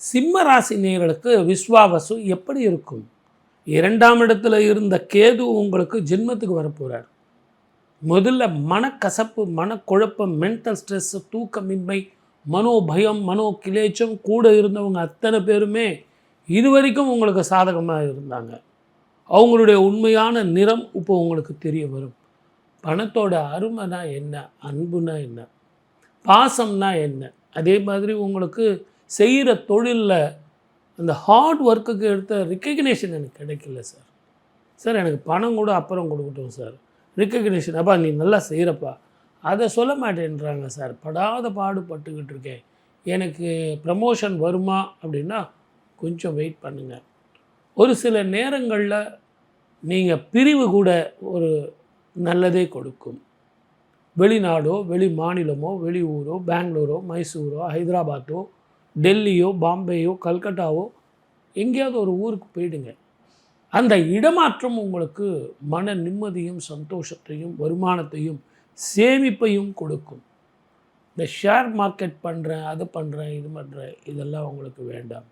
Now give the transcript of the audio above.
சிம்ம ராசி நேர்களுக்கு விஸ்வாவசு எப்படி இருக்கும்? இரண்டாம் இடத்துல இருந்த கேது உங்களுக்கு ஜென்மத்துக்கு வரப்போகிறார் முதல்ல மனக்கசப்பு மனக்குழப்பம் மென்டல் ஸ்ட்ரெஸ் தூக்கமின்மை மனோ பயம் மனோ கிளேச்சம் கூட இருந்தவங்க அத்தனை பேருமே இது வரைக்கும் உங்களுக்கு சாதகமாக இருந்தாங்க. அவங்களுடைய உண்மையான நிறம் இப்போ உங்களுக்கு தெரிய வரும். பணத்தோட அருமைனா என்ன? அன்புனா என்ன? பாசம்னா என்ன? அதே மாதிரி உங்களுக்கு செய்கிற தொழிலில் அந்த ஹார்ட் ஒர்க்குக்கு எடுத்த ரிக்கக்னேஷன் எனக்கு கிடைக்கல சார் சார் எனக்கு பணம் கூட அப்புறம் கொடுக்கட்டும் சார் ரிக்கக்னேஷன் அப்பா நீ நல்லா செய்கிறப்பா அதை சொல்ல மாட்டேன்றாங்க சார் படாத பாடுபட்டுக்கிட்டு இருக்கேன். எனக்கு ப்ரமோஷன் வருமா அப்படின்னா கொஞ்சம் வெயிட் பண்ணுங்கள் ஒரு சில நேரங்களில் நீங்கள் பிரிவு கூட ஒரு நல்லதே கொடுக்கும். வெளிநாடோ வெளி மாநிலமோ வெளி ஊரோ பெங்களூரோ மைசூரோ ஹைதராபாத்தோ டெல்லியோ பாம்பேயோ கல்கட்டாவோ எங்கேயாவது ஒரு ஊருக்கு போயிடுங்க. அந்த இடமாற்றம் உங்களுக்கு மன நிம்மதியும் சந்தோஷத்தையும் வருமானத்தையும் சேமிப்பையும் கொடுக்கும். இந்த ஷேர் மார்க்கெட் பண்ணுறேன் அதை பண்ணுறேன் இது பண்ணுறேன் இதெல்லாம் உங்களுக்கு வேண்டாம்.